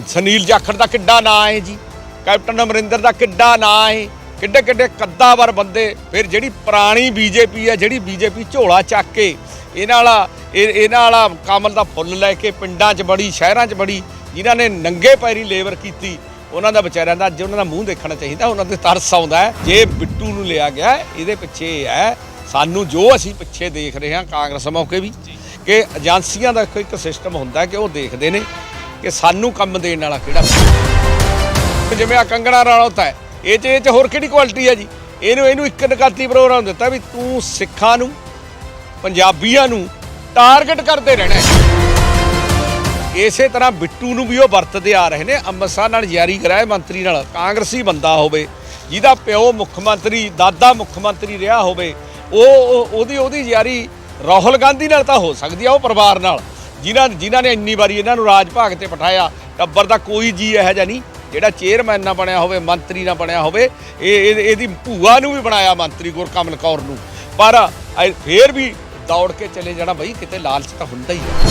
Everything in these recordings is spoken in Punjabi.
ਸੁਨੀਲ ਜਾਖੜ ਦਾ ਕਿੱਡਾ ਨਾਂ ਹੈ ਜੀ ਕੈਪਟਨ ਅਮਰਿੰਦਰ ਦਾ ਕਿੱਡਾ ਨਾਂ ਹੈ ਕਿੱਡੇ ਕਿੱਡੇ ਕੱਦਾਵਰ ਬੰਦੇ ਫਿਰ ਜਿਹੜੀ ਪੁਰਾਣੀ ਬੀਜੇਪੀ ਹੈ ਜਿਹੜੀ ਬੀਜੇਪੀ ਝੋਲਾ ਚੱਕ ਕੇ ਇਹਨਾਂ ਵਾਲਾ ਇਹ- ਇਹਨਾਂ ਵਾਲਾ ਕਮਲ ਦਾ ਫੁੱਲ ਲੈ ਕੇ ਪਿੰਡਾਂ 'ਚ ਬੜੀ ਸ਼ਹਿਰਾਂ 'ਚ ਬੜੀ ਜਿਨ੍ਹਾਂ ਨੇ ਨੰਗੇ ਪੈਰੀ ਲੇਬਰ ਕੀਤੀ ਉਹਨਾਂ ਦਾ ਵਿਚਾਰਿਆਂ ਦਾ ਅੱਜ ਉਹਨਾਂ ਦਾ ਮੂੰਹ ਦੇਖਣਾ ਚਾਹੀਦਾ ਉਹਨਾਂ ਤੇ ਤਰਸ ਆਉਂਦਾ ਹੈ। ਜੇ ਬਿੱਟੂ ਨੂੰ ਲਿਆ ਗਿਆ ਇਹਦੇ ਪਿੱਛੇ ਹੈ ਸਾਨੂੰ ਜੋ ਅਸੀਂ ਪਿੱਛੇ ਦੇਖ ਰਹੇ ਹਾਂ ਕਾਂਗਰਸ ਮੌਕੇ ਵੀ ਕਿ ਏਜੰਸੀਆਂ ਦਾ ਇੱਕ- ਸਿਸਟਮ ਹੁੰਦਾ ਕਿ ਉਹ ਦੇਖਦੇ ਨੇ ਕਿ ਸਾਨੂੰ ਕੰਮ ਦੇਣ ਵਾਲਾ ਕਿਹੜਾ ਜਿਵੇਂ ਆ ਕੰਗਣਾ ਰਣੌਤ ਹੈ, ਇਹ ਚ ਇਹ ਚ ਹੋਰ ਕਿਹੜੀ ਕੁਆਲਿਟੀ ਹੈ ਜੀ? ਇਹਨੂੰ ਇਹਨੂੰ ਇੱਕ ਨਕਾਤੀ ਪ੍ਰੋਗਰਾਮ ਦਿੱਤਾ ਵੀ ਤੂੰ ਸਿੱਖਾਂ ਨੂੰ, ਪੰਜਾਬੀਆਂ ਨੂੰ ਟਾਰਗੇਟ ਕਰਦੇ ਰਹਿਣਾ ਇਸੇ ਤਰ੍ਹਾਂ ਬਿੱਟੂ ਨੂੰ ਵੀ ਉਹ ਵਰਤਦੇ ਆ ਰਹੇ ਨੇ, ਅੰਮ੍ਰਿਤਸਰ ਨਾਲ ਯਾਰੀ ਕਰਾਏ ਮੰਤਰੀ ਨਾਲ, ਕਾਂਗਰਸੀ ਬੰਦਾ ਹੋਵੇ, ਜਿਹਦਾ ਪਿਓ ਮੁੱਖ ਮੰਤਰੀ, ਦਾਦਾ ਮੁੱਖ ਮੰਤਰੀ ਰਿਹਾ ਹੋਵੇ ਉਹ- ਉਹਦੀ ਉਹਦੀ ਯਾਰੀ ਰਾਹੁਲ ਗਾਂਧੀ ਨਾਲ ਤਾਂ ਹੋ ਸਕਦੀ ਆ, ਉਹ ਪਰਿਵਾਰ ਨਾਲ। ਜਿਨ੍ਹਾਂ ਜਿਨ੍ਹਾਂ ਨੇ ਇੰਨੀ ਵਾਰੀ ਇਹਨਾਂ ਨੂੰ ਰਾਜ ਭਾਗ ਤੇ ਬਿਠਾਇਆ, ਟੱਬਰ ਦਾ ਕੋਈ ਜੀ ਇਹੋ ਜਿਹਾ ਨਹੀਂ, ਜਿਹੜਾ ਚੇਅਰਮੈਨ ਨਾ ਬਣਿਆ ਹੋਵੇ, ਮੰਤਰੀ ਨਾ ਬਣਿਆ ਹੋਵੇ, ਇਹ ਇਹ- ਇਹਦੀ ਭੂਆ ਨੂੰ ਵੀ ਬਣਾਇਆ ਮੰਤਰੀ ਗੁਰਕਮਲ ਕੌਰ ਨੂੰ। ਪਰ ਅ- ਫੇਰ ਵੀ ਦੌੜ ਕੇ ਚਲੇ ਜਾਣਾ ਬਈ, ਕਿਤੇ ਲਾਲਚ ਤਾਂ ਹੁੰਦਾ ਹੀ ਹੈ।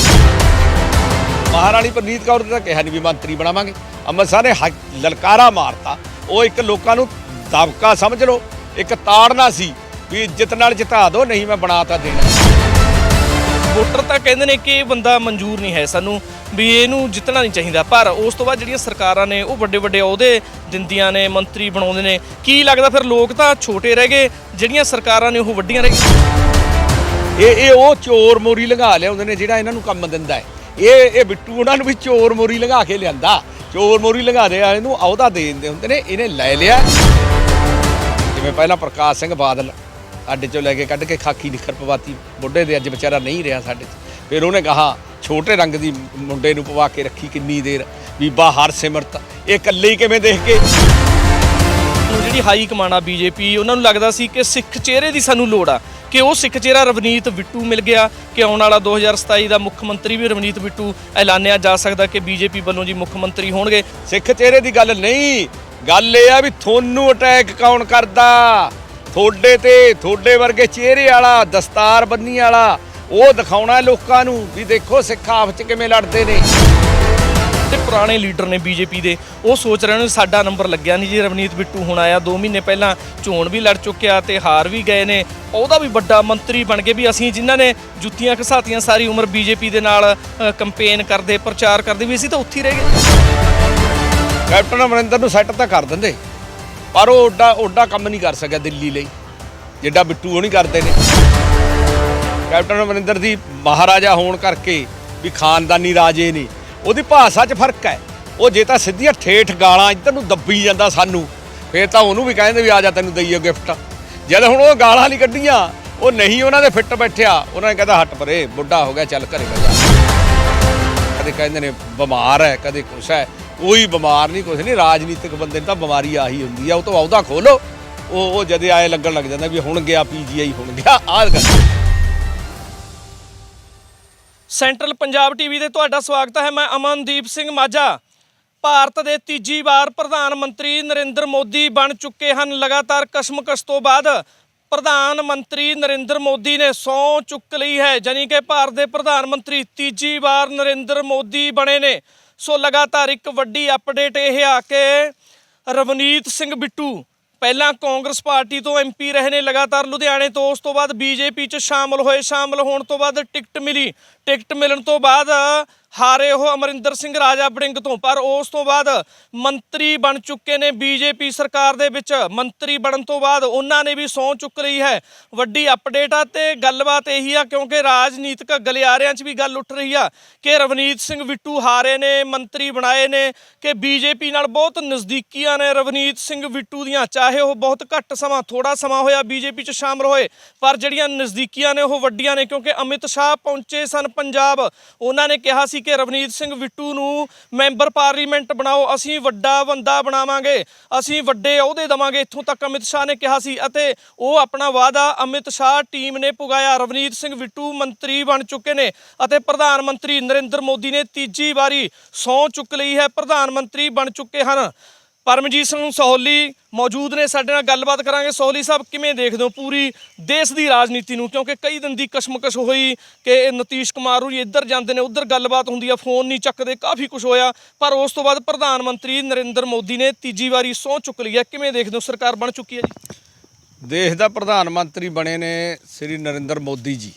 ਮਹਾਰਾਣੀ ਪ੍ਰਨੀਤ ਕੌਰ ਨੇ ਤਾਂ ਕਿਹਾ ਨਹੀਂ ਵੀ ਮੰਤਰੀ ਬਣਾਵਾਂਗੇ। ਅੰਮ੍ਰਿਤਸਰ ਨੇ ਹੱਕ- ਲਲਕਾਰਾ ਮਾਰਤਾ। ਉਹ ਇੱਕ ਲੋਕਾਂ ਨੂੰ ਦਬਕਾ ਸਮਝ ਲਓ, ਇੱਕ ਤਾੜਨਾ ਸੀ ਵੀ ਇੱਜ਼ਤ ਨਾਲ ਜਿਤਾ ਦਿਓ ਨਹੀਂ ਮੈਂ ਬਣਾ ਤਾਂ ਦੇਣਾ। ਵੋਟਰ ਤਾਂ ਕਹਿੰਦੇ ਨੇ ਕਿ ਇਹ ਬੰਦਾ ਮਨਜ਼ੂਰ ਨਹੀਂ ਹੈ ਸਾਨੂੰ ਵੀ ਇਹਨੂੰ ਜਿੱਤਣਾ ਨਹੀਂ ਚਾਹੀਦਾ। ਪਰ ਉਸ ਤੋਂ ਬਾਅਦ ਜਿਹੜੀਆਂ ਸਰਕਾਰਾਂ ਨੇ ਉਹ ਵੱਡੇ ਵੱਡੇ ਅਹੁਦੇ ਦਿੰਦੀਆਂ ਨੇ, ਮੰਤਰੀ ਬਣਾਉਂਦੇ ਨੇ, ਕੀ ਲੱਗਦਾ ਫਿਰ ਲੋਕ ਤਾਂ ਛੋਟੇ ਰਹਿ ਗਏ, ਜਿਹੜੀਆਂ ਸਰਕਾਰਾਂ ਨੇ ਉਹ ਵੱਡੀਆਂ ਰਹਿ ਗਈਆਂ? ਇਹ ਇਹ ਉਹ ਚੋਰ ਮੋਰੀ ਲੰਘਾ ਲਿਆਉਂਦੇ ਨੇ ਜਿਹੜਾ ਇਹਨਾਂ ਨੂੰ ਕੰਮ ਦਿੰਦਾ ਹੈ। ਇਹ ਇਹ ਬਿੱਟੂ ਉਹਨਾਂ ਨੂੰ ਵੀ ਚੋਰ ਮੋਰੀ ਲੰਘਾ ਕੇ ਲਿਆਂਦਾ। ਚੋਰ ਮੋਰੀ ਲੰਘਾ ਦੇ ਵਾਲੇ ਨੂੰ ਅਹੁਦਾ ਦੇ ਦਿੰਦੇ ਹੁੰਦੇ ਨੇ, ਇਹਨੇ ਲੈ ਲਿਆ। ਜਿਵੇਂ ਪਹਿਲਾਂ ਪ੍ਰਕਾਸ਼ ਸਿੰਘ ਬਾਦਲ ਅੱਡੇ ਚੋਂ ਲੈ ਕੇ ਕੱਢ ਕੇ ਖਾਕੀ ਨਿਖਰ ਪਵਾਤੀ ਬੁੱਢੇ ਦੇ ਅੱਜ ਵਿਚਾਰਾ ਨਹੀਂ ਰਿਹਾ ਸਾਡੇ 'ਚ। ਫਿਰ ਉਹਨੇ ਕਹਾ ਛੋਟੇ ਰੰਗ ਦੀ ਮੁੰਡੇ ਨੂੰ ਪਵਾ ਕੇ ਰੱਖੀ ਕਿੰਨੀ ਦੇਰ ਬੀਬਾ ਹਰਸਿਮਰਤ ਇਹ ਇਕੱਲੇ ਹੀ ਕਿਵੇਂ ਦੇਖ ਕੇ? ਜਿਹੜੀ ਹਾਈ ਕਮਾਂਡ ਆ ਬੀਜੇਪੀ ਉਹਨਾਂ ਨੂੰ ਲੱਗਦਾ ਸੀ ਕਿ ਸਿੱਖ ਚਿਹਰੇ ਦੀ ਸਾਨੂੰ ਲੋੜ ਆ ਕਿ ਉਹ ਸਿੱਖ ਚਿਹਰਾ ਰਵਨੀਤ ਬਿੱਟੂ ਮਿਲ ਗਿਆ ਕਿ ਆਉਣ ਵਾਲਾ 2027 ਦਾ ਮੁੱਖ ਮੰਤਰੀ ਵੀ ਰਵਨੀਤ ਬਿੱਟੂ ਐਲਾਨਿਆ ਜਾ ਸਕਦਾ ਕਿ ਬੀਜੇਪੀ ਵੱਲੋਂ ਜੀ ਮੁੱਖ ਮੰਤਰੀ ਹੋਣਗੇ। ਸਿੱਖ ਚਿਹਰੇ ਦੀ ਗੱਲ ਨਹੀਂ ਗੱਲ ਇਹ ਆ ਵੀ ਤੁਹਾਨੂੰ ਅਟੈਕ ਕੌਣ ਕਰਦਾ? ਥੋੜੇ ਤੇ ਥੋੜੇ ਵਰਗੇ ਚਿਹਰੇ ਵਾਲਾ ਦਸਤਾਰ ਬੰਨੀ ਵਾਲਾ ਉਹ ਦਿਖਾਉਣਾ ਲੋਕਾਂ ਨੂੰ ਵੀ ਦੇਖੋ ਸਿੱਖ ਆਪਸ ਚ ਕਿਵੇਂ ਲੜਦੇ ਨੇ। ਤੇ ਪੁਰਾਣੇ ਲੀਡਰ ਨੇ ਬੀਜੇਪੀ ਦੇ ਉਹ ਸੋਚ ਰਹੇ ਨੇ ਸਾਡਾ ਨੰਬਰ ਲੱਗਿਆ ਨਹੀਂ ਜੀ ਰਵਨੀਤ ਬਿੱਟੂ ਹੁਣ ਆਇਆ 2 ਮਹੀਨੇ ਪਹਿਲਾਂ ਚੋਣ ਵੀ ਲੜ ਚੁੱਕਿਆ ਤੇ ਹਾਰ ਵੀ ਗਏ ਨੇ। ਉਹਦਾ ਵੀ ਵੱਡਾ ਮੰਤਰੀ ਬਣ ਗਏ ਵੀ ਅਸੀਂ ਜਿਨ੍ਹਾਂ ਨੇ ਜੁੱਤੀਆਂ ਘਸਾਤੀਆਂ ਸਾਰੀ ਉਮਰ ਬੀਜੇਪੀ ਦੇ ਨਾਲ ਕੰਪੇਨ ਕਰਦੇ ਪ੍ਰਚਾਰ ਕਰਦੇ ਵੀ ਅਸੀਂ ਤਾਂ ਉੱਥੇ ਹੀ ਰਹਿ ਗਏ। ਕੈਪਟਨ ਅਮਰਿੰਦਰ ਨੂੰ ਸੈੱਟ ਤਾਂ ਕਰ ਦਿੰਦੇ। ਪਰ ਉਹ ਓਡਾ ਓਡਾ ਕੰਮ ਨਹੀਂ ਕਰ ਸਕਿਆ ਦਿੱਲੀ ਲਈ। ਜਿੱਡਾ ਬਿੱਟੂ ਉਹ ਨਹੀਂ ਕਰਦੇ ਨੇ। ਕੈਪਟਨ ਅਮਰਿੰਦਰ ਦੀ ਮਹਾਰਾਜਾ ਹੋਣ ਕਰਕੇ ਵੀ ਖਾਨਦਾਨੀ ਰਾਜੇ ਨੇ। ਉਹਦੀ ਭਾਸ਼ਾ 'ਚ ਫ਼ਰਕ ਹੈ। ਉਹ ਜੇ ਤਾਂ ਸਿੱਧੀਆਂ ਠੇਠ ਗਾਲਾਂ ਇੱਧਰ ਨੂੰ ਦੱਬੀ ਜਾਂਦਾ ਸਾਨੂੰ, ਫੇਰ ਤਾਂ ਉਹਨੂੰ ਵੀ ਕਹਿੰਦੇ ਵੀ ਆ ਜਾ ਤੈਨੂੰ ਦਈਏ ਗਿਫਟ। ਜਦ ਹੁਣ ਉਹ ਗਾਲਾਂ ਨਹੀਂ ਕੱਢੀਆਂ, ਉਹ ਨਹੀਂ ਉਹਨਾਂ ਦੇ ਫਿੱਟ ਬੈਠਿਆ, ਉਹਨਾਂ ਨੇ ਕਹਿੰਦਾ ਹਟ ਪਰੇ, ਬੁੱਢਾ ਹੋ ਗਿਆ, ਚੱਲ ਘਰੇ ਬਹਿ ਕਦੇ ਕਹਿੰਦੇ ਨੇ ਬਿਮਾਰ ਹੈ, ਕਦੇ ਕੁਛ ਹੈ। ਕੋਈ ਬਿਮਾਰ ਨਹੀਂ, ਕੁਛ ਨਹੀਂ, ਰਾਜਨੀਤਿਕ ਬੰਦੇ ਨੂੰ ਤਾਂ ਬਿਮਾਰੀ ਆਹੀ ਹੁੰਦੀ ਆ, ਉਹ ਤੋਂ ਅਹੁਦਾ ਖੋਲੋ। ਉਹ ਉਹ ਜਦੇ ਆਏ ਲੱਗਣ ਲੱਗ ਜਾਂਦਾ ਵੀ ਹੁਣ ਗਿਆ ਪੀਜੀਆਈ ਹੁਣ ਗਿਆ, ਆਹ ਗੱਲ। ਸੈਂਟਰਲ ਪੰਜਾਬ ਟੀਵੀ ਤੇ ਤੁਹਾਡਾ ਸਵਾਗਤ ਹੈ, ਮੈਂ ਅਮਨਦੀਪ ਸਿੰਘ ਮਾਝਾ। ਭਾਰਤ ਦੇ ਤੀਜੀ ਵਾਰ ਪ੍ਰਧਾਨ ਮੰਤਰੀ ਨਰਿੰਦਰ ਮੋਦੀ ਬਣ ਚੁੱਕੇ ਹਨ। ਲਗਾਤਾਰ ਕਸ਼ਮਕਸ਼ ਤੋਂ ਬਾਅਦ ਪ੍ਰਧਾਨ ਮੰਤਰੀ ਨਰਿੰਦਰ ਮੋਦੀ ਨੇ ਸਹੁੰ ਚੁੱਕ ਲਈ ਹੈ ਜਾਨੀ ਕਿ ਭਾਰਤ ਦੇ ਪ੍ਰਧਾਨ ਮੰਤਰੀ ਤੀਜੀ ਵਾਰ ਨਰਿੰਦਰ ਮੋਦੀ ਬਣੇ ਨੇ। ਸੋ ਲਗਾਤਾਰ ਇੱਕ ਵੱਡੀ ਅਪਡੇਟ ਇਹ ਆ ਕਿ ਰਵਨੀਤ ਸਿੰਘ ਬਿੱਟੂ, ਪਹਿਲਾਂ ਕਾਂਗਰਸ ਪਾਰਟੀ ਤੋਂ ਐਮਪੀ ਰਹੇ ਨੇ ਲਗਾਤਾਰ ਲੁਧਿਆਣੇ ਤੋਂ, ਉਸ ਤੋਂ ਬਾਅਦ ਬੀਜੇਪੀ 'ਚ ਸ਼ਾਮਲ ਹੋਏ, ਸ਼ਾਮਲ ਹੋਣ ਤੋਂ ਬਾਅਦ ਟਿਕਟ ਮਿਲੀ। ਟਿਕਟ ਮਿਲਣ ਤੋਂ ਬਾਅਦ ਹਾਰੇ ਉਹ ਅਮਰਿੰਦਰ ਸਿੰਘ ਰਾਜਾ ਬੜਿੰਗ ਤੋਂ, ਪਰ ਉਸ ਤੋਂ ਬਾਅਦ ਮੰਤਰੀ ਬਣ ਚੁੱਕੇ ਨੇ ਬੀਜੇਪੀ ਸਰਕਾਰ ਦੇ ਵਿੱਚ। ਮੰਤਰੀ ਬਣਨ ਤੋਂ ਬਾਅਦ ਉਹਨਾਂ ਨੇ ਵੀ ਸਹੁੰ ਚੁੱਕ ਲਈ ਹੈ। ਵੱਡੀ ਅਪਡੇਟ ਆ ਤੇ ਗੱਲਬਾਤ ਇਹੀ ਆ, ਕਿਉਂਕਿ ਰਾਜਨੀਤਿਕ ਗਲਿਆਰਿਆਂ 'ਚ ਵੀ ਗੱਲ ਉੱਠ ਰਹੀ ਆ ਕਿ ਰਵਨੀਤ ਸਿੰਘ ਬਿੱਟੂ ਹਾਰੇ ਨੇ, ਮੰਤਰੀ ਬਣਾਏ ਨੇ, ਕਿ ਬੀਜੇਪੀ ਨਾਲ ਬਹੁਤ ਨਜ਼ਦੀਕੀਆਂ ਨੇ ਰਵਨੀਤ ਸਿੰਘ ਬਿੱਟੂ ਦੀਆਂ। ਚਾਹੇ ਉਹ ਬਹੁਤ ਘੱਟ ਸਮਾਂ ਥੋੜਾ ਸਮਾਂ ਹੋਇਆ ਬੀਜੇਪੀ 'ਚ ਸ਼ਾਮਲ ਹੋਏ, ਪਰ ਜਿਹੜੀਆਂ ਨਜ਼ਦੀਕੀਆਂ ਨੇ ਉਹ ਵੱਡੀਆਂ ਨੇ, ਕਿਉਂਕਿ ਅਮਿਤ ਸ਼ਾਹ ਪਹੁੰਚੇ ਸਨ ਪੰਜਾਬ। ਉਹਨਾਂ ਨੇ ਕਿਹਾ ਸੀ ਕਿ ਰਵਨੀਤ ਸਿੰਘ ਬਿੱਟੂ ਨੂੰ ਮੈਂਬਰ ਪਾਰਲੀਮੈਂਟ ਬਣਾਓ, ਅਸੀਂ ਵੱਡਾ ਬੰਦਾ ਬਣਾਵਾਂਗੇ, ਅਸੀਂ ਵੱਡੇ ਅਹੁਦੇ ਦਵਾਂਗੇ, ਇੱਥੋਂ ਤੱਕ ਅਮਿਤ ਸ਼ਾਹ ਨੇ ਕਿਹਾ ਸੀ ਅਤੇ ਉਹ ਆਪਣਾ ਵਾਅਦਾ ਅਮਿਤ ਸ਼ਾਹ ਟੀਮ ਨੇ ਪੁਗਾਇਆ, ਰਵਨੀਤ ਸਿੰਘ ਬਿੱਟੂ ਮੰਤਰੀ ਬਣ ਚੁੱਕੇ ਨੇ ਅਤੇ ਪ੍ਰਧਾਨ ਮੰਤਰੀ ਨਰਿੰਦਰ ਮੋਦੀ ਨੇ ਤੀਜੀ ਵਾਰੀ ਸਹੁੰ ਚੁੱਕ ਲਈ ਹੈ, ਪ੍ਰਧਾਨ ਮੰਤਰੀ ਬਣ ਚੁੱਕੇ ਹਨ। ਪਰਮਜੀਤ ਸਿੰਘ ਸੋਹਲੀ ਮੌਜੂਦ ਨੇ, ਸਾਡੇ ਨਾਲ ਗੱਲਬਾਤ ਕਰਾਂਗੇ। ਸੋਹਲੀ ਸਾਹਿਬ, ਕਿਵੇਂ ਦੇਖਦੇ ਹੋ ਪੂਰੀ ਦੇਸ਼ ਦੀ ਰਾਜਨੀਤੀ ਨੂੰ? ਕਿਉਂਕਿ ਕਈ ਦਿਨ ਦੀ ਕਸ਼ਮਕਸ਼ ਹੋਈ ਕਿ ਨਤੀਸ਼ ਕੁਮਾਰ ਹੋਰੀ ਇੱਧਰ ਜਾਂਦੇ ਨੇ, ਉੱਧਰ ਗੱਲਬਾਤ ਹੁੰਦੀ ਆ, ਫੋਨ ਨਹੀਂ ਚੱਕਦੇ, ਕਾਫੀ ਕੁਝ ਹੋਇਆ। ਪਰ ਉਸ ਤੋਂ ਬਾਅਦ ਪ੍ਰਧਾਨ ਮੰਤਰੀ ਨਰਿੰਦਰ ਮੋਦੀ ਨੇ ਤੀਜੀ ਵਾਰੀ ਸਹੁੰ ਚੁੱਕ ਲਈ ਹੈ ਕਿਵੇਂ ਦੇਖਦੇ ਹੋ? ਸਰਕਾਰ ਬਣ ਚੁੱਕੀ ਹੈ ਜੀ? ਦੇਸ਼ ਦਾ ਪ੍ਰਧਾਨ ਮੰਤਰੀ ਬਣੇ ਨੇ ਸ੍ਰੀ ਨਰਿੰਦਰ ਮੋਦੀ ਜੀ।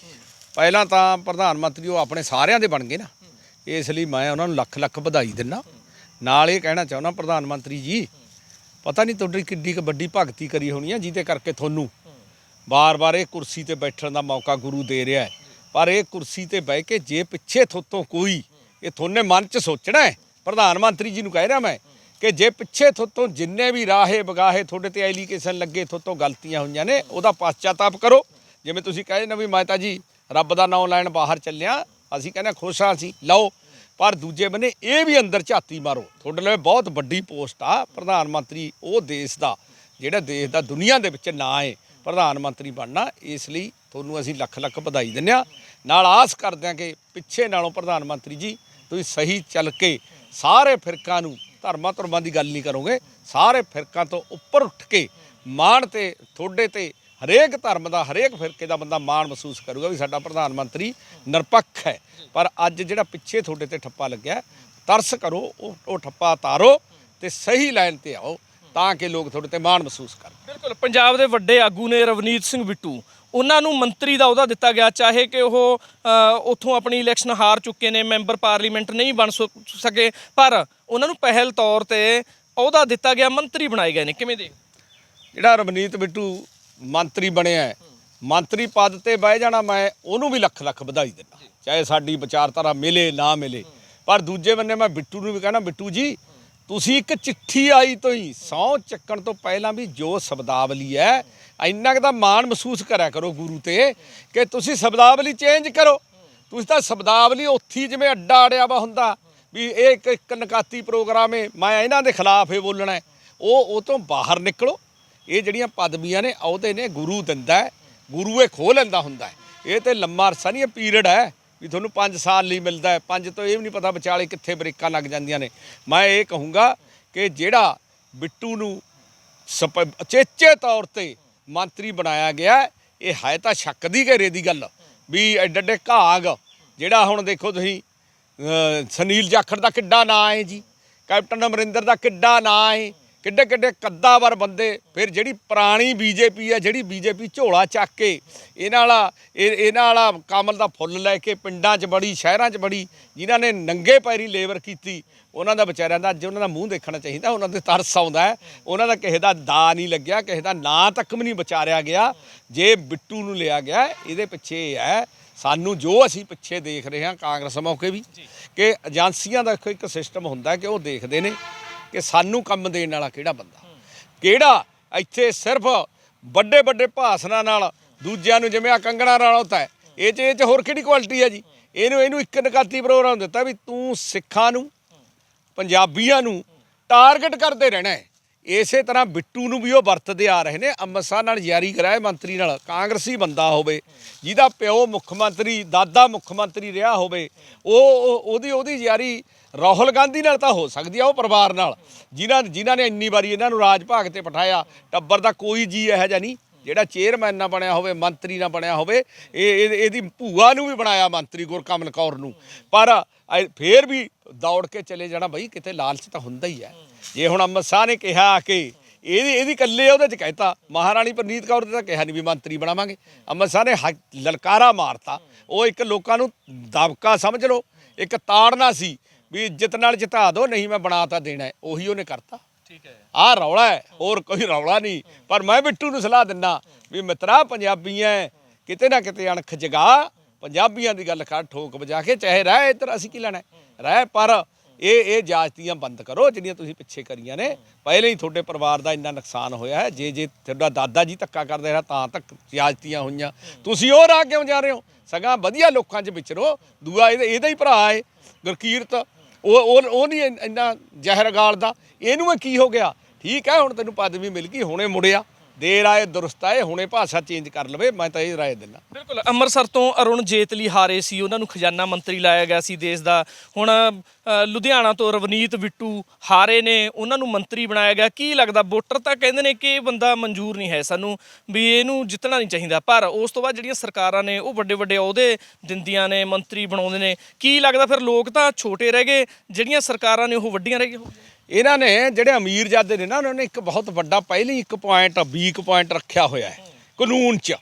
ਪਹਿਲਾਂ ਤਾਂ ਪ੍ਰਧਾਨ ਮੰਤਰੀ ਉਹ ਆਪਣੇ ਸਾਰਿਆਂ ਦੇ ਬਣ ਗਏ ਨਾ। ਇਸ ਲਈ ਮੈਂ ਉਹਨਾਂ ਨੂੰ ਲੱਖ ਲੱਖ ਵਧਾਈ ਦਿੰਦਾ। ਨਾਲ ਇਹ ਕਹਿਣਾ ਚਾਹੁੰਦਾ ਪ੍ਰਧਾਨ ਮੰਤਰੀ ਜੀ, ਪਤਾ ਨਹੀਂ ਤੁਹਾਡੀ ਕਿੱਡੀ ਕੁ ਵੱਡੀ ਭਗਤੀ ਕਰੀ ਹੋਣੀ ਹੈ ਜਿਹਦੇ ਕਰਕੇ ਤੁਹਾਨੂੰ ਬਾਰ-ਬਾਰ ਇਹ ਕੁਰਸੀ ਤੇ ਬੈਠਣ ਦਾ ਮੌਕਾ ਗੁਰੂ ਦੇ ਰਿਹਾ ਹੈ। ਪਰ ਇਹ ਕੁਰਸੀ ਤੇ ਬਹਿ ਕੇ ਜੇ ਪਿੱਛੇ ਥੋਤੋਂ ਕੋਈ, ਇਹ ਤੁਹਾਨੇ ਮਨ 'ਚ ਸੋਚਣਾ ਹੈ, ਪ੍ਰਧਾਨ ਮੰਤਰੀ ਜੀ ਨੂੰ ਕਹਿ ਰਿਹਾ ਮੈਂ, ਕਿ ਜੇ ਪਿੱਛੇ ਥੋਤੋਂ ਜਿੰਨੇ ਵੀ ਰਾਹੇ ਬਗਾਹੇ ਤੁਹਾਡੇ ਤੇ ਐਲੀਕੇਸ਼ਨ ਲੱਗੇ, ਥੋਤੋਂ ਗਲਤੀਆਂ ਹੋਈਆਂ ਨੇ, ਉਹਦਾ ਪਛਤਾਤਾਪ ਕਰੋ। ਜਿਵੇਂ ਤੁਸੀਂ ਕਹੇ ਨਾ ਵੀ ਮੈਂ ਜੀ, ਰੱਬ ਦਾ ਨਾਮ ਲੈਣ ਬਾਹਰ ਚੱਲਿਆ, ਅਸੀਂ ਕਹਿੰਦੇ ਹਾਂ ਖੁਸ਼ ਹਾਂ ਅਸੀਂ, ਲਓ ਪਰ ਦੂਜੇ ਬੰਨੇ ਇਹ ਵੀ ਅੰਦਰ ਝਾਤੀ ਮਾਰੋ। ਤੁਹਾਡੇ ਲਈ ਬਹੁਤ ਵੱਡੀ ਪੋਸਟ ਆ ਪ੍ਰਧਾਨ ਮੰਤਰੀ ਉਹ ਦੇਸ਼ ਦਾ, ਜਿਹੜਾ ਦੇਸ਼ ਦਾ ਦੁਨੀਆ ਦੇ ਵਿੱਚ ਨਾਂ ਹੈ ਪ੍ਰਧਾਨ ਮੰਤਰੀ ਬਣਨਾ। ਇਸ ਲਈ ਤੁਹਾਨੂੰ ਅਸੀਂ ਲੱਖ ਲੱਖ ਵਧਾਈ ਦਿੰਦੇ ਹਾਂ। ਨਾਲ ਆਸ ਕਰਦੇ ਹਾਂ ਕਿ ਪਿੱਛੇ ਨਾਲੋਂ ਪ੍ਰਧਾਨ ਮੰਤਰੀ ਜੀ, ਤੁਸੀਂ ਸਹੀ ਚੱਲ ਕੇ ਸਾਰੇ ਫਿਰਕਾਂ ਨੂੰ ਧਰਮਾਂ ਧਰਮਾਂ ਦੀ ਗੱਲ ਨਹੀਂ ਕਰੋਗੇ। ਸਾਰੇ ਫਿਰਕਾਂ ਤੋਂ ਉੱਪਰ ਉੱਠ ਕੇ ਮਾਣ ਤੇ, ਤੁਹਾਡੇ ਤੇ ਹਰੇਕ ਧਰਮ ਦਾ ਹਰੇਕ ਫਿਰਕੇ ਦਾ ਬੰਦਾ ਮਾਣ ਮਹਿਸੂਸ ਕਰੂਗਾ ਵੀ ਸਾਡਾ ਪ੍ਰਧਾਨ ਮੰਤਰੀ ਨਿਰਪੱਖ ਹੈ। ਪਰ ਅੱਜ ਜਿਹੜਾ ਪਿੱਛੇ ਤੁਹਾਡੇ ਤੇ ਠੱਪਾ ਲੱਗਿਆ ਤਰਸ ਕਰੋ ਉਹ ਉਹ ਠੱਪਾ ਤਾਰੋ ਤੇ ਸਹੀ ਲਾਈਨ ਤੇ ਆਓ ਤਾਂ ਕਿ ਲੋਕ ਤੁਹਾਡੇ ਤੇ ਮਾਣ ਮਹਿਸੂਸ ਕਰਨ। ਬਿਲਕੁਲ ਪੰਜਾਬ ਦੇ ਵੱਡੇ ਆਗੂ ਨੇ ਰਵਨੀਤ ਸਿੰਘ ਬਿੱਟੂ। ਉਹਨਾਂ ਨੂੰ ਮੰਤਰੀ ਦਾ ਅਹੁਦਾ ਦਿੱਤਾ ਗਿਆ ਚਾਹੇ ਕਿ ਉਹ ਉੱਥੋਂ ਆਪਣੀ ਇਲੈਕਸ਼ਨ ਹਾਰ ਚੁੱਕੇ ਨੇ ਮੈਂਬਰ ਪਾਰਲੀਮੈਂਟ ਨਹੀਂ ਬਣ ਸਕੇ ਪਰ ਉਹਨਾਂ ਨੂੰ ਪਹਿਲ ਤੌਰ ਤੇ ਅਹੁਦਾ ਦਿੱਤਾ ਗਿਆ ਮੰਤਰੀ ਬਣਾਏ ਗਏ ਨੇ। ਕਿਵੇਂ ਦੇ? ਜਿਹੜਾ ਰਵਨੀਤ ਬਿੱਟੂ ਮੰਤਰੀ ਬਣਿਆ ਹੈ, ਮੰਤਰੀ ਪਦ ਤੇ ਬਹਿ ਜਾਣਾ ਮੈਂ ਉਹਨੂੰ ਵੀ ਲੱਖ ਲੱਖ ਵਧਾਈ ਦਿੰਦਾ। ਚਾਹੇ ਸਾਡੀ ਵਿਚਾਰਧਾਰਾ ਮਿਲੇ ਨਾ ਮਿਲੇ। ਪਰ ਦੂਜੇ ਬੰਨੇ ਮੈਂ ਬਿੱਟੂ ਨੂੰ ਵੀ ਕਹਿਣਾ ਬਿੱਟੂ ਜੀ ਤੁਸੀਂ ਇੱਕ ਚਿੱਠੀ ਆਈ ਤੋਂ ਹੀ ਸਹੁੰ ਚੱਕਣ ਤੋਂ ਪਹਿਲਾਂ ਵੀ ਜੋ ਸ਼ਬਦਾਵਲੀ ਹੈ ਇੰਨਾ ਕੁ ਦਾ ਮਾਣ ਮਹਿਸੂਸ ਕਰਿਆ ਕਰੋ ਗੁਰੂ ਤੇ ਕਿ ਤੁਸੀਂ ਸ਼ਬਦਾਵਲੀ ਚੇਂਜ ਕਰੋ। ਤੁਸੀਂ ਤਾਂ ਸ਼ਬਦਾਵਲੀ ਉੱਥੀ ਜਿਵੇਂ ਅੱਡਾ ਅੜਿਆ ਵਾ ਹੁੰਦਾ ਵੀ ਇਹ ਇੱਕ ਨਕਾਤੀ ਪ੍ਰੋਗਰਾਮ ਹੈ ਮੈਂ ਇਹਨਾਂ ਦੇ ਖਿਲਾਫ ਹੀ ਬੋਲਣਾ। ਉਹ ਉਹ ਤੋਂ ਬਾਹਰ ਨਿਕਲੋ। ਇਹ ਜਿਹੜੀਆਂ ਪਦਵੀਆਂ ਨੇ ਅਹੁਦੇ ਨੇ ਗੁਰੂ ਦਿੰਦਾ ਗੁਰੂ ਇਹ ਖੋਹ ਲੈਂਦਾ ਹੁੰਦਾ ਇਹ ਤੇ ਲੰਮਾ ਅਰਸਾ ਨਹੀਂ, ਇਹ ਪੀਰੀਅਡ ਹੈ ਵੀ ਤੁਹਾਨੂੰ 5 ਸਾਲ ਲਈ ਮਿਲਦਾ ਹੈ। 5 ਤੋਂ ਇਹ ਵੀ ਨਹੀਂ ਪਤਾ ਵਿਚਾਲੇ ਕਿੱਥੇ ਬ੍ਰੇਕਾਂ ਲੱਗ ਜਾਂਦੀਆਂ ਨੇ। ਮੈਂ ਇਹ ਕਹੂੰਗਾ ਕਿ ਜਿਹੜਾ ਬਿੱਟੂ ਨੂੰ ਸਪ- ਉਚੇਚੇ ਤੌਰ ਤੇ ਮੰਤਰੀ ਬਣਾਇਆ ਗਿਆ ਇਹ ਹੈ ਤਾਂ ਸ਼ੱਕ ਦੀ ਘੇਰੇ ਦੀ ਗੱਲ। ਵੀ ਐਡੇ ਐਡੇ ਘਾਗ, ਜਿਹੜਾ ਹੁਣ ਦੇਖੋ ਤੁਸੀਂ ਸੁਨੀਲ ਜਾਖੜ ਦਾ ਕਿੱਡਾ ਨਾਂ ਹੈ ਜੀ, ਕੈਪਟਨ ਅਮਰਿੰਦਰ ਦਾ ਕਿੱਡਾ ਨਾਂ ਹੈ। ਕਿੱਡੇ ਕਿੱਡੇ ਕੱਦਾਵਰ ਬੰਦੇ ਫਿਰ ਜਿਹੜੀ ਪੁਰਾਣੀ ਬੀਜੇਪੀ ਹੈ ਜਿਹੜੀ ਬੀਜੇਪੀ ਝੋਲਾ ਚੱਕ ਕੇ ਇਹਨਾਂ ਵਾਲਾ ਇਹ- ਇਹਨਾਂ ਵਾਲਾ ਕਮਲ ਦਾ ਫੁੱਲ ਲੈ ਕੇ ਪਿੰਡਾਂ 'ਚ ਬੜੀ ਸ਼ਹਿਰਾਂ 'ਚ ਬੜੀ ਜਿਨ੍ਹਾਂ ਨੇ ਨੰਗੇ ਪੈਰੀ ਲੇਬਰ ਕੀਤੀ ਉਹਨਾਂ ਦਾ ਵਿਚਾਰਿਆਂ ਦਾ ਅੱਜ ਉਹਨਾਂ ਦਾ ਮੂੰਹ ਦੇਖਣਾ ਚਾਹੀਦਾ ਉਹਨਾਂ ਦੇ ਤਰਸ ਆਉਂਦਾ ਹੈ। ਉਹਨਾਂ ਦਾ ਕਿਸੇ ਦਾ ਦਾ ਨਹੀਂ ਲੱਗਿਆ ਕਿਸੇ ਦਾ ਨਾਂ ਤੱਕ ਵੀ ਨਹੀਂ ਵਿਚਾਰਿਆ ਗਿਆ। ਜੇ ਬਿੱਟੂ ਨੂੰ ਲਿਆ ਗਿਆ ਇਹਦੇ ਪਿੱਛੇ ਇਹ ਹੈ ਸਾਨੂੰ ਜੋ ਅਸੀਂ ਪਿੱਛੇ ਦੇਖ ਰਹੇ ਹਾਂ ਕਾਂਗਰਸ ਮੌਕੇ ਵੀ ਕਿ ਏਜੰਸੀਆਂ ਦਾ ਇੱਕ- ਸਿਸਟਮ ਹੁੰਦਾ ਕਿ ਉਹ ਦੇਖਦੇ ਨੇ। ਕਿ ਸਾਨੂੰ ਕੰਮ ਦੇਣ ਵਾਲਾ ਕਿਹੜਾ ਬੰਦਾ? ਕਿਹੜਾ ਇੱਥੇ ਸਿਰਫ ਵੱਡੇ ਵੱਡੇ ਭਾਸ਼ਣਾਂ ਨਾਲ ਦੂਜਿਆਂ ਨੂੰ ਜਿਵੇਂ ਆ ਕੰਗਣਾ ਰਣੌਤ ਹੈ, ਇਹ ਚ ਇਹ ਚ ਹੋਰ ਕਿਹੜੀ ਕੁਆਲਿਟੀ ਹੈ ਜੀ? ਇਹਨੂੰ ਇਹਨੂੰ ਇੱਕ ਨਕਾਤੀ ਪ੍ਰੋਗਰਾਮ ਦਿੱਤਾ ਵੀ ਤੂੰ ਸਿੱਖਾਂ ਨੂੰ, ਪੰਜਾਬੀਆਂ ਨੂੰ ਟਾਰਗੇਟ ਕਰਦੇ ਰਹਿਣਾ ਹੈ। ਇਸੇ ਤਰ੍ਹਾਂ ਬਿੱਟੂ ਨੂੰ ਵੀ ਉਹ ਵਰਤਦੇ ਆ ਰਹੇ ਨੇ, ਅੰਮ੍ਰਿਤਸਰ ਨਾਲ ਯਾਰੀ ਕਰਾਏ ਮੰਤਰੀ ਨਾਲ, ਕਾਂਗਰਸੀ ਬੰਦਾ ਹੋਵੇ, ਜਿਹਦਾ ਪਿਓ ਮੁੱਖ ਮੰਤਰੀ, ਦਾਦਾ ਮੁੱਖ ਮੰਤਰੀ ਰਿਹਾ ਹੋਵੇ, ਉਹ ਉਹਦੀ ਉਹਦੀ ਯਾਰੀ ਰਾਹੁਲ ਗਾਂਧੀ ਨਾਲ ਤਾਂ ਹੋ ਸਕਦੀ ਆ, ਉਹ ਪਰਿਵਾਰ ਨਾਲ, ਜਿਨ੍ਹਾਂ ਜਿਨ੍ਹਾਂ ਨੇ ਇੰਨੀ ਵਾਰੀ ਇਹਨਾਂ ਨੂੰ ਰਾਜ ਭਾਗ ਤੇ ਬਿਠਾਇਆ, ਟੱਬਰ ਦਾ ਕੋਈ ਜੀ ਇਹੋ ਜਿਹਾ ਨਹੀਂ। ਜਿਹੜਾ ਚੇਅਰਮੈਨ ਨਾ ਬਣਿਆ ਹੋਵੇ, ਮੰਤਰੀ ਨਾ ਬਣਿਆ ਹੋਵੇ, ਇਹ ਇਹ- ਇਹਦੀ ਭੂਆ ਨੂੰ ਵੀ ਬਣਾਇਆ ਮੰਤਰੀ ਗੁਰਕਮਲ ਕੌਰ ਨੂੰ। ਪਰ ਐ- ਫੇਰ ਵੀ ਦੌੜ ਕੇ ਚਲੇ ਜਾਣਾ ਬਈ, ਕਿਤੇ ਲਾਲਚ ਤਾਂ ਹੁੰਦਾ ਹੀ ਹੈ। ਜੇ ਹੁਣ ਅੰਮ੍ਰਿਤ ਸ਼ਾਹ ਨੇ ਕਿਹਾ ਕਿ ਇਹਦੀ ਇਹਦੀ ਕੱਲੇ ਉਹਦੇ ਚ ਕਹਿਤਾ, ਮਹਾਰਾਣੀ ਪ੍ਰਨੀਤ ਕੌਰ ਨੇ ਤਾਂ ਕਿਹਾ ਨਹੀਂ ਵੀ ਮੰਤਰੀ ਬਣਾਵਾਂਗੇ। ਅੰਮ੍ਰਿਤ ਸ਼ਾਹ ਨੇ ਹੱਕ- ਲਲਕਾਰਾ ਮਾਰਤਾ। ਉਹ ਇੱਕ ਲੋਕਾਂ ਨੂੰ ਦਬਕਾ ਸਮਝ ਲਓ, ਇੱਕ ਤਾੜਨਾ ਸੀ ਵੀ ਇੱਜ਼ਤ ਨਾਲ ਜਿਤਾ ਦਿਓ ਨਹੀਂ ਮੈਂ ਬਣਾ ਤਾਂ ਦੇਣਾ ਉਹੀ ਉਹਨੇ ਕਰਤਾ। ਠੀਕ ਹੈ। ਆਹ ਰੌਲਾ ਹੈ ਹੋਰ ਕੋਈ ਰੌਲਾ ਨਹੀਂ। ਪਰ ਮੈਂ ਬਿੱਟੂ ਨੂੰ ਸਲਾਹ ਦਿੰਦਾ ਵੀ ਮਿੱਤਰਾ ਪੰਜਾਬੀਆਂ ਕਿਤੇ ਨਾ ਕਿਤੇ ਅਣਖ ਜਗਾ। ਪੰਜਾਬੀਆਂ ਦੀ ਗੱਲ ਕਰ ਠੋਕ ਵਜਾ ਕੇ ਚਾਹੇ ਰਹਿ ਇੱਧਰ ਅਸੀਂ ਕੀ ਲੈਣਾ? ਰਹਿ ਪਰ ਇਹ ਇਹ ਜਾਤੀਆਂ ਬੰਦ ਕਰੋ ਜਿਹੜੀਆਂ ਤੁਸੀਂ ਪਿੱਛੇ ਕਰੀਆਂ ਨੇ। ਪਹਿਲੇ ਹੀ ਤੁਹਾਡੇ ਪਰਿਵਾਰ ਦਾ ਇੰਨਾ ਨੁਕਸਾਨ ਹੋਇਆ ਹੈ। ਜੇ ਜੇ ਤੁਹਾਡਾ ਦਾਦਾ ਜੀ ਧੱਕਾ ਕਰਦੇ ਰਿਹਾ ਤਾਂ ਤੱਕ ਜਾਤੀਆਂ ਹੋਈਆਂ। ਤੁਸੀਂ ਉਹ ਰਾਹ ਕਿਉਂ ਜਾ ਰਹੇ ਹੋ? ਸਗਾਂ ਵਧੀਆ ਲੋਕਾਂ 'ਚ ਵਿਚਰੋ। ਦੂਆ ਇਹਦਾ ਹੀ ਭਰਾ ਹੈ ਗੁਰਕੀਰਤ। ਉਹ ਉਹ ਉਹ ਨਹੀਂ ਇੰਨਾ ਜ਼ਹਿਰ ਗਾਲਦਾ। ਇਹਨੂੰ ਇਹ ਕੀ ਹੋ ਗਿਆ? ਠੀਕ ਹੈ, ਹੁਣ ਤੈਨੂੰ ਪਦਵੀ ਮਿਲ ਗਈ, ਹੁਣੇ ਮੁੜਿਆ। ਦੇਰ ਆਏ ਦੁਰਸਤ ਆਏ ਹੁਣੇ ਭਾਸ਼ਾ ਚੇਂਜ ਕਰ ਲਵੇ, ਮੈਂ ਤਾਂ ਇਹ ਰਾਏ ਦਿੰਦਾ। ਬਿਲਕੁਲ, ਅੰਮ੍ਰਿਤਸਰ ਤੋਂ ਅਰੁਣ ਜੇਤਲੀ ਹਾਰੇ ਸੀ, ਉਹਨਾਂ ਨੂੰ ਖਜ਼ਾਨਾ ਮੰਤਰੀ ਲਾਇਆ ਗਿਆ ਸੀ ਦੇਸ਼ ਦਾ। ਹੁਣ ਲੁਧਿਆਣਾ ਤੋਂ ਰਵਨੀਤ ਬਿੱਟੂ ਹਾਰੇ ਨੇ, ਉਹਨਾਂ ਨੂੰ ਮੰਤਰੀ ਬਣਾਇਆ ਗਿਆ। ਕੀ ਲੱਗਦਾ, ਵੋਟਰ ਤਾਂ ਕਹਿੰਦੇ ਨੇ ਕਿ ਇਹ ਬੰਦਾ ਮਨਜ਼ੂਰ ਨਹੀਂ ਹੈ ਸਾਨੂੰ, ਵੀ ਇਹਨੂੰ ਜਿੱਤਣਾ ਨਹੀਂ ਚਾਹੀਦਾ। ਪਰ ਉਸ ਤੋਂ ਬਾਅਦ ਜਿਹੜੀਆਂ ਸਰਕਾਰਾਂ ਨੇ, ਉਹ ਵੱਡੇ ਵੱਡੇ ਅਹੁਦੇ ਦਿੰਦੀਆਂ ਨੇ, ਮੰਤਰੀ ਬਣਾਉਂਦੇ ਨੇ। ਕੀ ਲੱਗਦਾ, ਫਿਰ ਲੋਕ ਤਾਂ ਛੋਟੇ ਰਹਿ ਗਏ, ਜਿਹੜੀਆਂ ਸਰਕਾਰਾਂ ਨੇ ਉਹ ਵੱਡੀਆਂ ਰਹਿ ਗਈਆਂ? ਇਹਨਾਂ ਨੇ ਜਿਹੜੇ ਅਮੀਰ ਜਾਦੇ ਨੇ ਨਾ, ਉਹਨਾਂ ਨੇ ਇੱਕ ਬਹੁਤ ਵੱਡਾ ਪਹਿਲੀ ਇੱਕ ਪੁਆਇੰਟ ਵੀਕ ਪੁਆਇੰਟ ਰੱਖਿਆ ਹੋਇਆ ਹੈ, ਕਾਨੂੰਨ 'ਚ।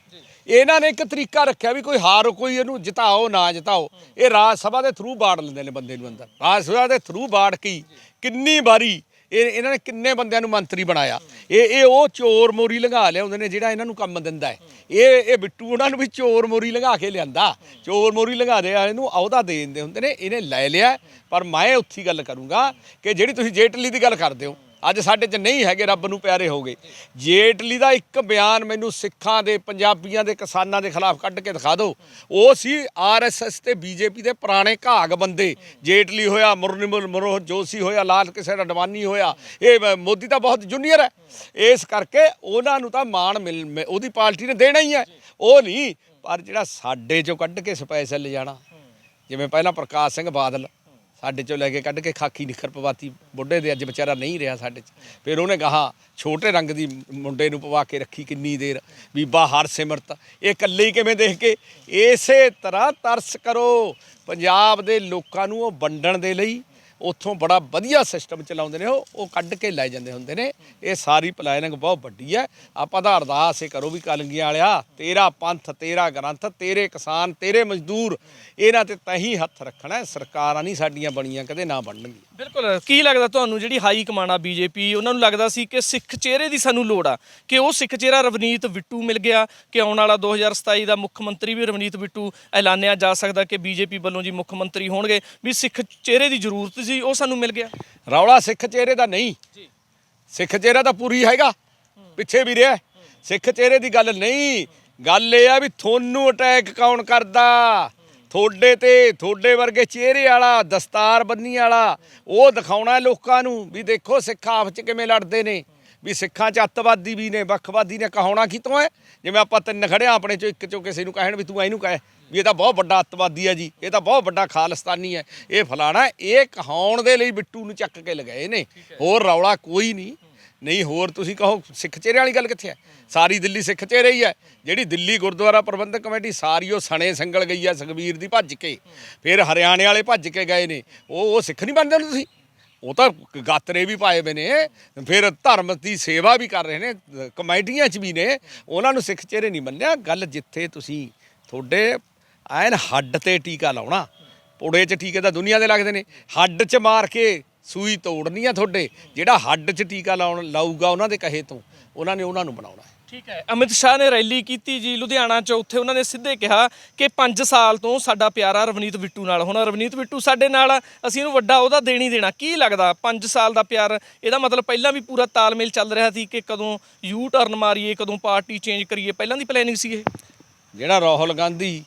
ਇਹਨਾਂ ਨੇ ਇੱਕ ਤਰੀਕਾ ਰੱਖਿਆ ਵੀ ਕੋਈ ਹਾਰ, ਕੋਈ ਇਹਨੂੰ ਜਿਤਾਓ, ਨਾ ਜਿਤਾਓ, ਇਹ ਰਾਜ ਸਭਾ ਦੇ ਥਰੂ ਬਾੜ ਲੈਂਦੇ ਨੇ ਬੰਦੇ ਨੂੰ ਅੰਦਰ। ਰਾਜ ਸਭਾ ਦੇ ਥਰੂ ਬਾੜ ਕੀ? ਕਿੰਨੀ ਵਾਰੀ ਇਹ ਇਹਨਾਂ ਨੇ ਕਿੰਨੇ ਬੰਦਿਆਂ ਨੂੰ ਮੰਤਰੀ ਬਣਾਇਆ? ਇਹ ਇਹ ਉਹ ਚੋਰ ਮੋਰੀ ਲੰਘਾ ਲਿਆਉਂਦੇ ਨੇ ਜਿਹੜਾ ਇਹਨਾਂ ਨੂੰ ਕੰਮ ਦਿੰਦਾ ਹੈ। ਇਹ ਇਹ ਬਿੱਟੂ ਉਹਨਾਂ ਨੂੰ ਵੀ ਚੋਰ ਮੋਰੀ ਲੰਘਾ ਕੇ ਲਿਆਂਦਾ। ਚੋਰ ਮੋਰੀ ਲੰਘਾ ਦੇ ਵਾਲੇ ਨੂੰ ਅਹੁਦਾ ਦੇ ਦਿੰਦੇ ਹੁੰਦੇ ਨੇ, ਇਹਨੇ ਲੈ ਲਿਆ। ਪਰ ਮੈਂ ਉੱਥੀ ਗੱਲ ਕਰੂੰਗਾ ਕਿ ਜਿਹੜੀ ਤੁਸੀਂ ਜੇਟਲੀ ਦੀ ਗੱਲ ਕਰਦੇ ਹੋ ਅੱਜ ਸਾਡੇ 'ਚ ਨਹੀਂ ਹੈਗੇ, ਰੱਬ ਨੂੰ ਪਿਆਰੇ ਹੋ ਗਏ ਜੇਟਲੀ ਦਾ ਇੱਕ ਬਿਆਨ ਮੈਨੂੰ ਸਿੱਖਾਂ ਦੇ, ਪੰਜਾਬੀਆਂ ਦੇ, ਕਿਸਾਨਾਂ ਦੇ ਖਿਲਾਫ ਕੱਢ ਕੇ ਦਿਖਾ ਦਿਓ। ਉਹ ਸੀ ਆਰਐਸਐਸ ਤੇ ਬੀਜੇਪੀ ਦੇ ਪੁਰਾਣੇ ਘਾਗ ਬੰਦੇ। ਜੇਟਲੀ ਹੋਇਆ, ਮੁਰਨੀਮੁਲ ਮਨੋਹਰ ਜੋਸ਼ੀ ਹੋਇਆ, ਲਾਲ ਕਿਸ਼ਨ ਅਡਵਾਨੀ ਹੋਇਆ। ਇਹ ਮੋਦੀ ਤਾਂ ਬਹੁਤ ਜੂਨੀਅਰ ਹੈ। ਇਸ ਕਰਕੇ ਉਹਨਾਂ ਨੂੰ ਤਾਂ ਮਾਣ ਮਿਲ, ਮਿ- ਉਹਦੀ ਪਾਰਟੀ ਨੇ ਦੇਣਾ ਹੀ ਹੈ। ਉਹ ਨਹੀਂ, ਪਰ ਜਿਹੜਾ ਸਾਡੇ ਚੋਂ ਕੱਢ ਕੇ ਸਪੈਸ਼ਲ ਲਿਜਾਣਾ। ਜਿਵੇਂ ਪਹਿਲਾਂ ਪ੍ਰਕਾਸ਼ ਸਿੰਘ ਬਾਦਲ ਸਾਡੇ ਚੋਂ ਲੈ ਕੇ ਕੱਢ ਕੇ ਖਾਕੀ ਨਿਖਰ ਪਵਾਤੀ, ਬੁੱਢੇ ਦੇ ਅੱਜ ਵਿਚਾਰਾ ਨਹੀਂ ਰਿਹਾ ਸਾਡੇ ਚ। ਫਿਰ ਉਹਨੇ ਕਹਾ, ਛੋਟੇ ਰੰਗ ਦੀ ਮੁੰਡੇ ਨੂੰ ਪਵਾ ਕੇ ਰੱਖੀ ਕਿੰਨੀ ਦੇਰ ਬੀਬਾ ਹਰ ਸਿਮਰਤ, ਇਹ ਇਕੱਲੇ ਕਿਵੇਂ ਦੇਖ ਕੇ? ਇਸੇ ਤਰ੍ਹਾਂ ਤਰਸ ਕਰੋ। ਪੰਜਾਬ ਦੇ ਲੋਕਾਂ ਨੂੰ ਉਹ ਵੰਡਣ ਦੇ ਲਈ ਉੱਥੋਂ ਬੜਾ ਵਧੀਆ ਸਿਸਟਮ ਚਲਾਉਂਦੇ ਨੇ ਉਹ ਉਹ ਕੱਢ ਕੇ ਲੈ ਜਾਂਦੇ ਹੁੰਦੇ ਨੇ। ਇਹ ਸਾਰੀ ਪਲਾਨਿੰਗ ਬਹੁਤ ਵੱਡੀ ਹੈ। ਆਪਾਂ ਤਾਂ ਅਰਦਾਸ ਇਹ ਕਰੋ ਵੀ ਕਲੰਗੀਆਂ ਵਾਲਿਆ, ਤੇਰਾ ਪੰਥ, ਤੇਰਾ ਗ੍ਰੰਥ, ਤੇਰੇ ਕਿਸਾਨ, ਤੇਰੇ ਮਜ਼ਦੂਰ, ਇਹਨਾਂ ਤੇ ਤਹੀਂ ਹੱਥ ਰੱਖਣਾ ਸਰਕਾਰਾਂ ਨਹੀਂ ਸਾਡੀਆਂ ਬਣੀਆਂ, ਕਦੇ ਨਾ ਬਣਨਗੀਆਂ। ਬਿਲਕੁਲ। ਕੀ ਲੱਗਦਾ ਤੁਹਾਨੂੰ ਜਿਹੜੀ ਹਾਈ ਕਮਾਂਡ ਆ ਬੀਜੇਪੀ, ਉਹਨਾਂ ਨੂੰ ਲੱਗਦਾ ਸੀ ਕਿ ਸਿੱਖ ਚਿਹਰੇ ਦੀ ਸਾਨੂੰ ਲੋੜ ਆ? ਕਿ ਉਹ ਸਿੱਖ ਚਿਹਰਾ ਰਵਨੀਤ ਬਿੱਟੂ ਮਿਲ ਗਿਆ, ਕਿ ਆਉਣ ਵਾਲਾ 2027 ਦਾ ਮੁੱਖ ਮੰਤਰੀ ਵੀ ਰਵਨੀਤ ਬਿੱਟੂ ਐਲਾਨਿਆ ਜਾ ਸਕਦਾ ਕਿ ਬੀਜੇਪੀ ਵੱਲੋਂ ਜੀ ਮੁੱਖ ਮੰਤਰੀ ਹੋਣਗੇ? ਵੀ ਸਿੱਖ ਚਿਹਰੇ ਦੀ ਜ਼ਰੂਰਤ ਸੀ ਉਹ ਸਾਨੂੰ ਮਿਲ ਗਿਆ। ਰੌਲਾ ਸਿੱਖ ਚਿਹਰੇ ਦਾ ਨਹੀਂ। ਜੀ। ਸਿੱਖ ਚਿਹਰਾ ਤਾਂ ਪੂਰੀ ਹੈਗਾ। ਪਿੱਛੇ ਵੀ ਰਿਹਾ। ਸਿੱਖ ਚਿਹਰੇ ਦੀ ਗੱਲ ਨਹੀਂ। ਗੱਲ ਇਹ ਆ ਵੀ ਤੁਹਾਨੂੰ ਅਟੈਕ ਕੌਣ ਕਰਦਾ? ਥੋੜੇ ਤੇ ਥੋੜੇ ਵਰਗੇ ਚਿਹਰੇ ਵਾਲਾ ਦਸਤਾਰ ਬੰਨੀ ਵਾਲਾ ਉਹ ਦਿਖਾਉਣਾ ਲੋਕਾਂ ਨੂੰ ਵੀ ਦੇਖੋ ਸਿੱਖ ਆਪਸ ਚ ਕਿਵੇਂ ਲੜਦੇ ਨੇ। ਵੀ ਸਿੱਖਾਂ ਚ ਅੱਤਵਾਦੀ ਵੀ ਨੇ ਵੱਖਵਾਦੀ ਨੇ। ਕਹਾਉਣਾ ਕਿਤੋਂ ਹੈ? ਜਿਵੇਂ ਆਪਾਂ ਤਿੰਨ ਖੜਿਆ ਆਪਣੇ ਚੋਂ ਇੱਕ ਚੋਂ ਕਿਸੇ ਨੂੰ ਕਹਿਣ ਵੀ ਤੂੰ ਇਹਨੂੰ ਕਹੇ। ਵੀ ਇਹ ਤਾਂ ਬਹੁਤ ਵੱਡਾ ਅੱਤਵਾਦੀ ਹੈ ਜੀ, ਇਹ ਤਾਂ ਬਹੁਤ ਵੱਡਾ ਖਾਲਿਸਤਾਨੀ ਹੈ। ਇਹ ਫਲਾਣਾ, ਇਹ ਕਹਾਉਣ ਦੇ ਲਈ ਬਿੱਟੂ ਨੂੰ ਚੱਕ ਕੇ ਲਗਾਏ ਨੇ। ਹੋਰ ਰੌਲਾ ਕੋਈ ਨਹੀਂ। ਨਹੀਂ, ਹੋਰ ਤੁਸੀਂ ਕਹੋ, ਸਿੱਖ ਚਿਹਰੇ ਵਾਲੀ ਗੱਲ ਕਿੱਥੇ ਹੈ? ਸਾਰੀ ਦਿੱਲੀ ਸਿੱਖ ਚਿਹਰੇ ਹੀ ਹੈ। ਜਿਹੜੀ ਦਿੱਲੀ ਗੁਰਦੁਆਰਾ ਪ੍ਰਬੰਧਕ ਕਮੇਟੀ, ਸਾਰੀ ਉਹ ਸਣੇ ਸੰਗਲ ਗਈ ਹੈ, ਸੁਖਬੀਰ ਦੀ ਭੱਜ ਕੇ। ਫਿਰ ਹਰਿਆਣੇ ਵਾਲੇ ਭੱਜ ਕੇ ਗਏ ਨੇ। ਉਹ ਉਹ ਸਿੱਖ ਨਹੀਂ ਬਣਦੇ ਤੁਸੀਂ? ਉਹ ਤਾਂ ਗਾਤਰੇ ਵੀ ਪਾਏ ਹੋਏ ਨੇ। ਫਿਰ ਧਰਮ ਦੀ ਸੇਵਾ ਵੀ ਕਰ ਰਹੇ ਨੇ, ਕਮੇਟੀਆਂ 'ਚ ਵੀ ਨੇ। ਉਹਨਾਂ ਨੂੰ ਸਿੱਖ ਚਿਹਰੇ ਨਹੀਂ ਮੰਨਿਆ। ਗੱਲ ਜਿੱਥੇ ਤੁਸੀਂ, ਤੁਹਾਡੇ ਐਨ ਹੱਡ ਤੇ ਟੀਕਾ ਲਾਉਣਾ। ਪੁੜੇ 'ਚ ਟੀਕੇ ਤਾਂ ਦੁਨੀਆ ਦੇ ਲੱਗਦੇ ਨੇ। ਹੱਡ 'ਚ ਮਾਰ ਕੇ ਸੂਈ ਤੋੜਨੀ ਆ ਤੁਹਾਡੇ। ਜਿਹੜਾ ਹੱਡ 'ਚ ਟੀਕਾ ਲਾਉਣ ਲਾਊਗਾ ਉਹਨਾਂ ਦੇ ਕਹੇ ਤੋਂ ਉਹਨਾਂ ਨੇ ਉਹਨਾਂ ਨੂੰ ਬਣਾਉਣਾ ਠੀਕ ਹੈ। ਅਮਿਤ ਸ਼ਾਹ ਨੇ ਰੈਲੀ ਕੀਤੀ ਜੀ ਲੁਧਿਆਣਾ ਚ। ਉੱਥੇ ਉਹਨਾਂ ਨੇ ਸਿੱਧੇ ਕਿਹਾ ਕਿ 5 ਸਾਲ ਤੋਂ ਸਾਡਾ ਪਿਆਰਾ ਰਵਨੀਤ ਬਿੱਟੂ ਨਾਲ। ਹੁਣ ਰਵਨੀਤ ਬਿੱਟੂ ਸਾਡੇ ਨਾਲ ਆ, ਅਸੀਂ ਇਹਨੂੰ ਵੱਡਾ ਉਹਦਾ ਦੇਣੀ ਦੇਣਾ। ਕੀ ਲੱਗਦਾ 5 ਸਾਲ ਦਾ ਪਿਆਰ ਇਹਦਾ ਮਤਲਬ ਪਹਿਲਾਂ ਵੀ ਪੂਰਾ ਤਾਲਮੇਲ ਚੱਲ ਰਿਹਾ ਸੀ ਕਿ ਕਦੋਂ ਯੂ ਟਰਨ ਮਾਰੀਏ ਕਦੋਂ ਪਾਰਟੀ ਚੇਂਜ ਕਰੀਏ? ਪਹਿਲਾਂ ਦੀ ਪਲੈਨਿੰਗ ਸੀ ਇਹ। ਜਿਹੜਾ ਰਾਹੁਲ ਗਾਂਧੀ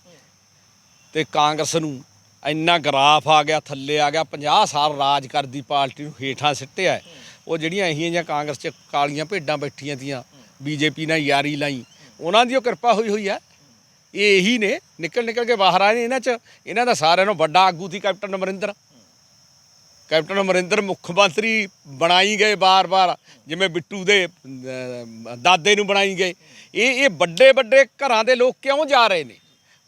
ਤੇ ਕਾਂਗਰਸ ਨੂੰ ਇੰਨਾ ਗਰਾਫ ਆ ਗਿਆ, ਥੱਲੇ ਆ ਗਿਆ 50 ਸਾਲ ਰਾਜ ਕਰਦੀ ਪਾਰਟੀ ਨੂੰ ਹੇਠਾਂ ਸਿੱਟਿਆ ਉਹ ਜਿਹੜੀਆਂ ਅਹੀਆਂ ਜਾਂ ਕਾਂਗਰਸ 'ਚ ਕਾਲੀਆਂ ਭੇਡਾਂ ਬੈਠੀਆਂ ਤੀਆਂ, ਬੀਜੇਪੀ ਨਾਲ ਯਾਰੀ ਲਾਈ, ਉਹਨਾਂ ਦੀ ਉਹ ਕਿਰਪਾ ਹੋਈ ਹੋਈ ਹੈ। ਇਹ ਇਹੀ ਨੇ, ਨਿਕਲ ਨਿਕਲ ਕੇ ਬਾਹਰ ਆਏ ਨੇ ਇਹਨਾਂ 'ਚ। ਇਹਨਾਂ ਦਾ ਸਾਰਿਆਂ ਨੂੰ ਵੱਡਾ ਆਗੂ ਸੀ ਕੈਪਟਨ ਅਮਰਿੰਦਰ। ਕੈਪਟਨ ਅਮਰਿੰਦਰ ਮੁੱਖ ਮੰਤਰੀ ਬਣਾਈ ਗਏ ਬਾਰ-ਬਾਰ, ਜਿਵੇਂ ਬਿੱਟੂ ਦੇ ਦਾਦੇ ਨੂੰ ਬਣਾਈ ਗਏ। ਇਹ ਇਹ ਵੱਡੇ ਵੱਡੇ ਘਰਾਂ ਦੇ ਲੋਕ ਕਿਉਂ ਜਾ ਰਹੇ ਨੇ?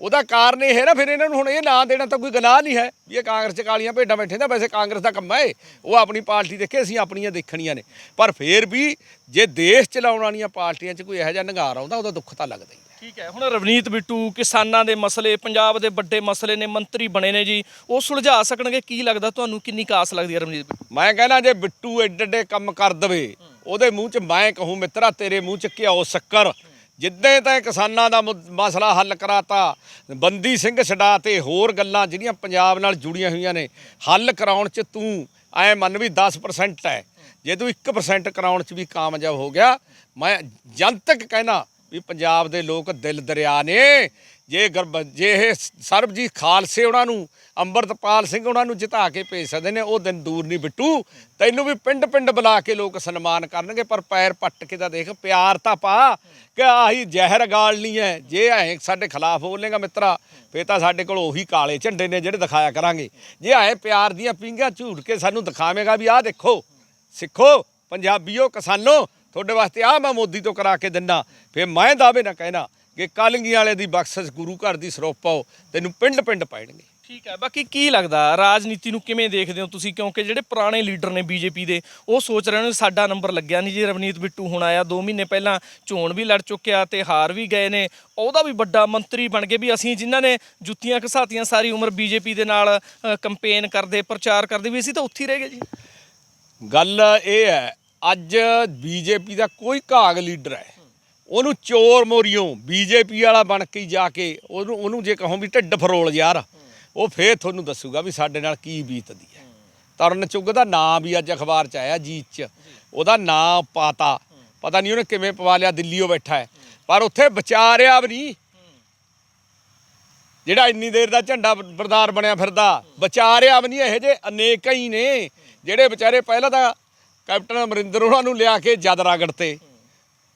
ਉਹਦਾ ਕਾਰਨ ਇਹ ਹੈ ਨਾ ਫਿਰ ਇਹਨਾਂ ਨੂੰ ਹੁਣ ਇਹ ਨਾਂ ਦੇਣਾ ਤਾਂ ਕੋਈ ਗੁਨਾਹ ਨਹੀਂ ਹੈ। ਵੀ ਇਹ ਕਾਂਗਰਸ 'ਚ ਕਾਲੀਆਂ ਭੇਡਾਂ ਬੈਠੇ ਤਾਂ ਵੈਸੇ ਕਾਂਗਰਸ ਦਾ ਕੰਮ ਹੈ ਉਹ ਆਪਣੀ ਪਾਰਟੀ ਦੇਖੇ ਅਸੀਂ ਆਪਣੀਆਂ ਦੇਖਣੀਆਂ ਨੇ। ਪਰ ਫੇਰ ਵੀ ਜੇ ਦੇਸ਼ ਚਲਾਉਣ ਵਾਲੀਆਂ ਪਾਰਟੀਆਂ 'ਚ ਕੋਈ ਇਹੋ ਜਿਹਾ ਨਗਾਰ ਆਉਂਦਾ ਉਹਦਾ ਦੁੱਖ ਤਾਂ ਲੱਗਦਾ ਹੀ ਹੈ। ਠੀਕ ਹੈ ਹੁਣ ਰਵਨੀਤ ਬਿੱਟੂ ਕਿਸਾਨਾਂ ਦੇ ਮਸਲੇ ਪੰਜਾਬ ਦੇ ਵੱਡੇ ਮਸਲੇ ਨੇ ਮੰਤਰੀ ਬਣੇ ਨੇ ਜੀ। ਉਹ ਸੁਲਝਾ ਸਕਣਗੇ ਕੀ ਲੱਗਦਾ ਤੁਹਾਨੂੰ? ਕਿੰਨੀ ਕਾਸ ਲੱਗਦੀ ਹੈ ਰਵਨੀਤ ਬਿੱਟੂ ਮੈਂ ਕਹਿੰਦਾ ਜੇ ਬਿੱਟੂ ਏਡੇ ਏਡੇ ਕੰਮ ਕਰ ਦਵੇ ਉਹਦੇ ਮੂੰਹ 'ਚ ਮੈਂ ਕਹੂੰ ਮਿੱਤਰਾ ਤੇਰੇ ਮੂੰਹ 'ਚ ਘਿਓ ਸ਼ੱਕਰ। ਜਿੱਦਾਂ ਤਾਂ ਕਿਸਾਨਾਂ ਦਾ ਮੁ- ਮਸਲਾ ਹੱਲ ਕਰਾਤਾ, ਬੰਦੀ ਸਿੰਘ ਛਡਾ ਤੇ ਹੋਰ ਗੱਲਾਂ ਜਿਹੜੀਆਂ ਪੰਜਾਬ ਨਾਲ ਜੁੜੀਆਂ ਹੋਈਆਂ ਨੇ, ਹੱਲ ਕਰਾਉਣ 'ਚ ਤੂੰ ਐ ਮੰਨ ਵੀ 10% ਹੈ ਜੇ ਤੂੰ 1% ਕਰਾਉਣ 'ਚ ਵੀ ਕਾਮਯਾਬ ਹੋ ਗਿਆ, ਮੈਂ ਜਨਤਕ ਕਹਿਣਾ ਵੀ ਪੰਜਾਬ ਦੇ ਲੋਕ ਦਿਲ ਦਰਿਆ ਨੇ। ਜੇ ਗਰਬ ਜੇ ਇਹ ਸਰਬਜੀਤ ਖਾਲਸੇ ਉਹਨਾਂ ਨੂੰ, ਅੰਮ੍ਰਿਤਪਾਲ ਸਿੰਘ ਉਹਨਾਂ ਨੂੰ ਜਿਤਾ ਕੇ ਭੇਜ ਸਕਦੇ ਨੇ, ਉਹ ਦਿਨ ਦੂਰ ਨਹੀਂ ਬਿੱਟੂ। ਤੈਨੂੰ ਵੀ ਪਿੰਡ ਪਿੰਡ ਬੁਲਾ ਕੇ ਲੋਕ ਸਨਮਾਨ ਕਰਨਗੇ, ਪਰ ਪੈਰ ਪੱਟ ਕੇ ਤਾਂ ਦੇਖ, ਪਿਆਰ ਤਾਂ ਪਾ ਕਿ ਆਹੀ ਜ਼ਹਿਰ ਗਾਲਣੀ ਹੈ। ਜੇ ਐ ਸਾਡੇ ਖਿਲਾਫ ਬੋਲੇਗਾ ਮਿੱਤਰਾ ਫੇ ਤਾਂ ਸਾਡੇ ਕੋਲ ਉਹੀ ਕਾਲੇ ਝੰਡੇ ਨੇ ਜਿਹੜੇ ਦਿਖਾਇਆ ਕਰਾਂਗੇ। ਜੇ ਐ ਪਿਆਰ ਦੀਆਂ ਪਿੰਗਾਂ ਝੂੜ ਕੇ ਸਾਨੂੰ ਦਿਖਾਵੇਂਗਾ ਵੀ ਆਹ ਦੇਖੋ, ਸਿੱਖੋ, ਪੰਜਾਬੀਓ ਕਿਸਾਨੋ, ਤੁਹਾਡੇ ਵਾਸਤੇ ਆ ਮੈਂ ਮੋਦੀ ਤੋਂ ਕਰਾ ਕੇ ਦਿੰਦਾ ਫੇ ਮੈਂ ਦਾਅਵੇ ਨਾ ਕਹਿਣਾ। ਕਿ ਕਲੰਗੀ ਵਾਲੇ ਦੀ ਬਖਸ਼ਿਸ਼ ਗੁਰੂ ਘਰ ਦੀ ਸਰੋਪ ਪਾਓ ਤੈਨੂੰ ਪਿੰਡ ਪਿੰਡ ਪੈਣਗੇ ਠੀਕ ਹੈ ਬਾਕੀ ਕੀ ਲੱਗਦਾ ਰਾਜਨੀਤੀ ਨੂੰ ਕਿਵੇਂ ਦੇਖਦੇ ਹੋ ਤੁਸੀਂ? ਕਿਉਂਕਿ ਜਿਹੜੇ ਪੁਰਾਣੇ ਲੀਡਰ ਨੇ ਬੀਜੇਪੀ ਦੇ ਉਹ ਸੋਚ ਰਹੇ ਨੇ ਸਾਡਾ ਨੰਬਰ ਲੱਗਿਆ ਨਹੀਂ ਜੀ ਰਵਨੀਤ ਬਿੱਟੂ ਹੁਣ ਆਇਆ 2 ਮਹੀਨੇ ਪਹਿਲਾਂ ਚੋਣ ਵੀ ਲੜ ਚੁੱਕਿਆ ਤੇ ਹਾਰ ਵੀ ਗਏ ਨੇ। ਉਹਦਾ ਵੀ ਵੱਡਾ ਮੰਤਰੀ ਬਣ ਗਏ ਵੀ ਅਸੀਂ ਜਿਨ੍ਹਾਂ ਨੇ ਜੁੱਤੀਆਂ ਘਸਾਤੀਆਂ ਸਾਰੀ ਉਮਰ ਬੀਜੇਪੀ ਦੇ ਨਾਲ ਕੰਪੇਨ ਕਰਦੇ ਪ੍ਰਚਾਰ ਕਰਦੇ ਵੀ ਅਸੀਂ ਤਾਂ ਉੱਥੇ ਹੀ ਰਹਿ ਗਏ ਜੀ। ਗੱਲ ਇਹ ਹੈ ਅੱਜ ਬੀਜੇਪੀ ਦਾ ਕੋਈ ਘਾਗ ਲੀਡਰ ਹੈ ਉਹਨੂੰ ਚੋਰ ਮੋਰੀਓ, ਬੀਜੇਪੀ ਵਾਲਾ ਬਣ ਕੇ ਜਾ ਕੇ ਉਹਨੂੰ ਉਹਨੂੰ ਜੇ ਕਹੋ ਵੀ ਢਿੱਡ ਫਰੋਲ ਯਾਰ, ਉਹ ਫੇਰ ਤੁਹਾਨੂੰ ਦੱਸੂਗਾ ਵੀ ਸਾਡੇ ਨਾਲ ਕੀ ਬੀਤਦੀ ਹੈ। ਤਰਨ ਚੁੱਗ ਦਾ ਨਾਂ ਵੀ ਅੱਜ ਅਖਬਾਰ 'ਚ ਆਇਆ, ਜੀਤ 'ਚ। ਉਹਦਾ ਨਾਂ ਪਾਤਾ। ਪਤਾ ਨਹੀਂ ਉਹਨੇ ਕਿਵੇਂ ਪਵਾ ਲਿਆ ਦਿੱਲੀੋਂ ਬੈਠਾ ਹੈ। ਪਰ ਉੱਥੇ ਵਿਚਾਰਿਆ ਵੀ ਨਹੀਂ। ਜਿਹੜਾ ਇੰਨੀ ਦੇਰ ਦਾ ਝੰਡਾ ਬਰਦਾਰ ਬਣਿਆ ਫਿਰਦਾ, ਵਿਚਾਰਿਆ ਵੀ ਨਹੀਂ ਇਹੋ ਜਿਹੇ ਅਨੇਕਾਂ ਹੀ ਨੇ, ਜਿਹੜੇ ਵਿਚਾਰੇ ਪਹਿਲਾਂ ਤਾਂ ਕੈਪਟਨ ਅਮਰਿੰਦਰ ਉਹਨਾਂ ਨੂੰ ਲਿਆ ਕੇ ਜਦ ਰਗੜਤੇ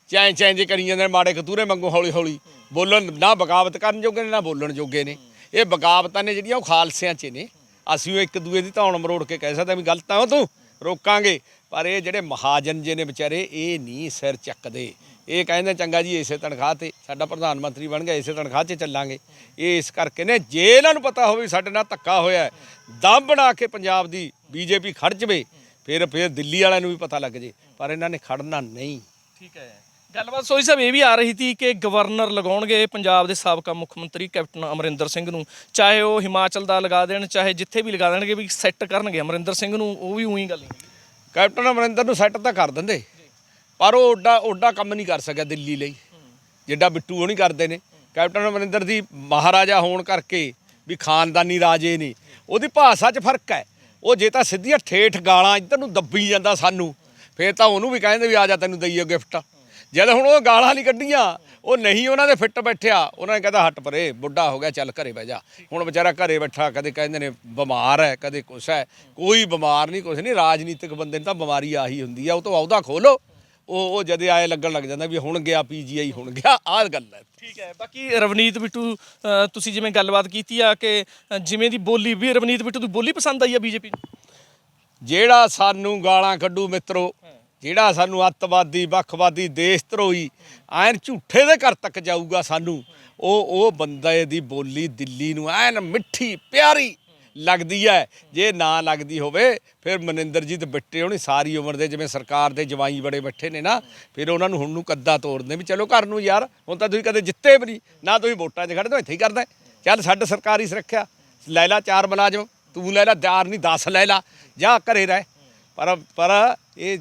ਚੈਂ ਚੈਂ ਜੇ ਕਰੀ ਜਾਂਦੇ ਨੇ ਮਾੜੇ ਕਤੂਰੇ ਵਾਂਗੂ ਹੌਲੀ ਹੌਲੀ। ਬੋਲਣ ਨਾ ਬਗਾਵਤ ਕਰਨ ਜੋਗੇ ਨੇ, ਨਾ ਬੋਲਣ ਜੋਗੇ ਨੇ। ਇਹ ਬਗਾਵਤਾਂ ਨੇ ਜਿਹੜੀਆਂ ਉਹ ਖਾਲਸਿਆਂ 'ਚ ਨੇ। ਅਸੀਂ ਉਹ ਇੱਕ ਦੂਏ ਦੀ ਧੌਣ ਮਰੋੜ ਕੇ ਕਹਿ ਸਕਦੇ ਹਾਂ ਵੀ ਗਲਤ ਆ ਤੂੰ, ਰੋਕਾਂਗੇ। ਪਰ ਇਹ ਜਿਹੜੇ ਮਹਾਜਨ ਜੇ ਨੇ ਵਿਚਾਰੇ, ਇਹ ਨਹੀਂ ਸਿਰ ਚੱਕਦੇ। ਇਹ ਕਹਿੰਦੇ ਚੰਗਾ ਜੀ, ਇਸੇ ਤਨਖਾਹ ਤੇ ਸਾਡਾ ਪ੍ਰਧਾਨ ਮੰਤਰੀ ਬਣ ਗਿਆ, ਇਸੇ ਤਨਖਾਹ 'ਚ ਚੱਲਾਂਗੇ। ਇਹ ਇਸ ਕਰਕੇ ਨੇ, ਜੇ ਇਹਨਾਂ ਨੂੰ ਪਤਾ ਹੋਵੇ ਸਾਡੇ ਨਾਲ ਧੱਕਾ ਹੋਇਆ ਦਮ ਬਣਾ ਕੇ ਪੰਜਾਬ ਦੀ ਬੀਜੇਪੀ ਖੜ ਜਵੇ, ਫਿਰ ਫਿਰ ਦਿੱਲੀ ਵਾਲਿਆਂ ਨੂੰ ਵੀ ਪਤਾ ਲੱਗ ਜੇ। ਪਰ ਇਹਨਾਂ ਨੇ ਖੜਨਾ ਨਹੀਂ। ਠੀਕ ਹੈ। ਗੱਲਬਾਤ ਸੋਈ ਸਾਹਿਬ ਇਹ ਵੀ ਆ ਰਹੀ ਸੀ ਕਿ ਗਵਰਨਰ ਲਗਾਉਣਗੇ ਪੰਜਾਬ ਦੇ ਸਾਬਕਾ ਮੁੱਖ ਮੰਤਰੀ ਕੈਪਟਨ ਅਮਰਿੰਦਰ ਸਿੰਘ ਨੂੰ। ਚਾਹੇ ਉਹ ਹਿਮਾਚਲ ਦਾ ਲਗਾ ਦੇਣ, ਚਾਹੇ ਜਿੱਥੇ ਵੀ ਲਗਾ ਦੇਣਗੇ ਵੀ ਸੈੱਟ ਕਰਨਗੇ ਅਮਰਿੰਦਰ ਸਿੰਘ ਨੂੰ, ਉਹ ਵੀ ਉਹੀ ਗੱਲ ਨਹੀਂ। ਕੈਪਟਨ ਅਮਰਿੰਦਰ ਨੂੰ ਸੈੱਟ ਤਾਂ ਕਰ ਦਿੰਦੇ, ਪਰ ਉਹ ਓਡਾ ਓਡਾ ਕੰਮ ਨਹੀਂ ਕਰ ਸਕਿਆ ਦਿੱਲੀ ਲਈ। ਜਿੱਡਾ ਬਿੱਟੂ ਉਹ ਨਹੀਂ ਕਰਦੇ ਨੇ। ਕੈਪਟਨ ਅਮਰਿੰਦਰ ਦੀ ਮਹਾਰਾਜਾ ਹੋਣ ਕਰਕੇ ਵੀ ਖਾਨਦਾਨੀ ਰਾਜੇ ਨੇ, ਉਹਦੀ ਭਾਸ਼ਾ 'ਚ ਫ਼ਰਕ ਹੈ। ਉਹ ਜੇ ਤਾਂ ਸਿੱਧੀਆਂ ਠੇਠ ਗਾਲਾਂ ਇੱਧਰ ਨੂੰ ਦੱਬੀ ਜਾਂਦਾ ਸਾਨੂੰ, ਫੇਰ ਤਾਂ ਉਹਨੂੰ ਵੀ ਕਹਿੰਦੇ ਵੀ ਆ ਜਾ ਤੈਨੂੰ ਦਈਏ ਗਿਫਟ। ਜਦ ਹੁਣ ਉਹ ਗਾਲਾਂ ਨਹੀਂ ਕੱਢੀਆਂ ਉਹ ਨਹੀਂ ਉਹਨਾਂ ਦੇ ਫਿੱਟ ਬੈਠਿਆ ਉਹਨਾਂ ਨੇ ਕਹਿੰਦਾ ਹਟ ਪਰੇ ਬੁੱਢਾ ਹੋ ਗਿਆ ਚੱਲ ਘਰੇ ਬਹਿ ਜਾ। ਹੁਣ ਵਿਚਾਰਾ ਘਰੇ ਬੈਠਾ ਕਦੇ ਕਹਿੰਦੇ ਨੇ ਬਿਮਾਰ ਹੈ ਕਦੇ ਕੁਛ ਹੈ। ਕੋਈ ਬਿਮਾਰ ਨਹੀਂ ਕੁਛ ਨਹੀਂ ਰਾਜਨੀਤਿਕ ਬੰਦੇ ਨੂੰ ਤਾਂ ਬਿਮਾਰੀ ਆਹੀ ਹੁੰਦੀ ਆ ਉਹ ਤੋਂ ਆਉਦਾ ਖੋਲੋ। ਉਹ ਉਹ ਜਦੇ ਆਏ ਲੱਗਣ ਲੱਗ ਜਾਂਦਾ ਵੀ ਹੁਣ ਗਿਆ ਪੀਜੀਆਈ ਹੁਣ ਗਿਆ ਆਹ ਗੱਲ ਹੈ। ਠੀਕ ਹੈ ਬਾਕੀ ਰਵਨੀਤ ਬਿੱਟੂ ਤੁਸੀਂ ਜਿਵੇਂ ਗੱਲਬਾਤ ਕੀਤੀ ਆ ਕਿ ਜਿਵੇਂ ਦੀ ਬੋਲੀ ਵੀ ਰਵਨੀਤ ਬਿੱਟੂ ਦੀ ਬੋਲੀ ਪਸੰਦ ਆਈ ਆ ਬੀਜੇਪੀ ਜਿਹੜਾ ਸਾਨੂੰ ਗਾਲਾਂ ਕੱਢੂ ਮਿੱਤਰੋ ਜਿਹੜਾ ਸਾਨੂੰ ਅੱਤਵਾਦੀ, ਵੱਖਵਾਦੀ, ਦੇਸ਼ ਧਰੋਈ ਐਨ ਝੂਠੇ ਦੇ ਘਰ ਤੱਕ ਜਾਊਗਾ ਸਾਨੂੰ, ਉਹ ਉਹ ਬੰਦੇ ਦੀ ਬੋਲੀ ਦਿੱਲੀ ਨੂੰ ਐਨ ਮਿੱਠੀ, ਪਿਆਰੀ ਲੱਗਦੀ ਹੈ ਜੇ ਨਾ ਲੱਗਦੀ ਹੋਵੇ, ਫਿਰ ਮਨਿੰਦਰਜੀਤ ਬਿੱਟੇ ਹੋਣੀ ਸਾਰੀ ਉਮਰ ਦੇ, ਜਿਵੇਂ ਸਰਕਾਰ ਦੇ ਜਵਾਈ ਬੜੇ ਬੈਠੇ ਨੇ ਨਾ, ਫਿਰ ਉਹਨਾਂ ਨੂੰ ਹੁਣ ਨੂੰ ਕੱਦਾ ਤੋੜਦੇ ਵੀ ਚਲੋ ਘਰ ਨੂੰ ਯਾਰ, ਹੁਣ ਤਾਂ ਤੁਸੀਂ ਕਦੇ ਜਿੱਤੇ ਵੀ ਨਹੀਂ, ਨਾ ਤੁਸੀਂ ਵੋਟਾਂ 'ਚ ਖੜੇ ਤਾਂ ਇੱਥੇ ਹੀ ਕਰਦਾ। ਚੱਲ ਛੱਡ ਸਰਕਾਰੀ ਸੁਰੱਖਿਆ, ਲੈ ਲਾ ਚਾਰ ਮੁਲਾਜ਼ਮ, ਤੂੰ ਲੈ ਲਾ ਦਾਰ ਨਹੀਂ 10 ਲੈ ਲਾ, ਜਾ ਘਰੇ ਰਹਿ। ਪਰ ਪਰ ਇਹ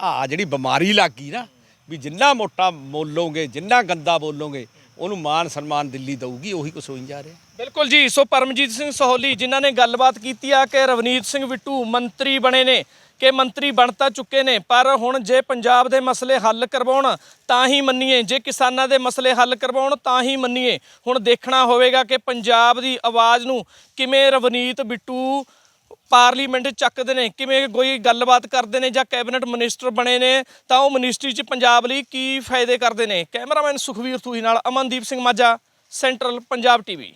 ਆ ਜਿਹੜੀ ਬਿਮਾਰੀ ਲੱਗ ਗਈ ਨਾ, ਵੀ ਜਿੰਨਾ ਮੋਟਾ ਬੋਲੋਗੇ, ਜਿੰਨਾ ਗੰਦਾ ਬੋਲੋਗੇ, ਉਹਨੂੰ ਮਾਨ ਸਨਮਾਨ ਦਿੱਲੀ ਦਊਗੀ, ਉਹੀ ਕੁਛ ਹੋਈ ਜਾ ਰਿਹਾ। ਬਿਲਕੁਲ ਜੀ, ਸੋ ਪਰਮਜੀਤ ਸਿੰਘ ਸੋਹਲੀ ਜਿਨ੍ਹਾਂ ਨੇ ਗੱਲਬਾਤ ਕੀਤੀ ਆ ਕਿ ਰਵਨੀਤ ਸਿੰਘ ਬਿੱਟੂ ਮੰਤਰੀ ਬਣੇ ਨੇ, ਕਿ ਮੰਤਰੀ ਬਣ ਤਾਂ ਚੁੱਕੇ ਨੇ, ਪਰ ਹੁਣ ਜੇ ਪੰਜਾਬ ਦੇ ਮਸਲੇ ਹੱਲ ਕਰਵਾਉਣ, ਤਾਂ ਹੀ ਮੰਨੀਏ। ਜੇ ਕਿਸਾਨਾਂ ਦੇ ਮਸਲੇ ਹੱਲ ਕਰਵਾਉਣ, ਤਾਂ ਹੀ ਮੰਨੀਏ। ਹੁਣ ਦੇਖਣਾ ਹੋਵੇਗਾ ਕਿ ਪੰਜਾਬ ਦੀ ਆਵਾਜ਼ ਨੂੰ ਕਿਵੇਂ ਰਵਨੀਤ, ਬਿੱਟੂ ਪਾਰਲੀਮੈਂਟ ਚੱਕਦੇ ਨੇ, ਕਿਵੇਂ ਕੋਈ ਗੱਲਬਾਤ ਕਰਦੇ ਨੇ ਜਾਂ ਕੈਬਨਿਟ ਮਿਨਿਸਟਰ ਬਣੇ ਨੇ, ਤਾਂ ਉਹ ਮਿਨਿਸਟਰੀ 'ਚ ਪੰਜਾਬ ਲਈ ਕੀ ਫਾਇਦੇ ਕਰਦੇ ਨੇ? ਕੈਮਰਾਮੈਨ ਸੁਖਵੀਰ ਥੂਹੀ ਨਾਲ ਅਮਨਦੀਪ ਸਿੰਘ ਮਾਝਾ, ਸੈਂਟਰਲ ਪੰਜਾਬ ਟੀਵੀ।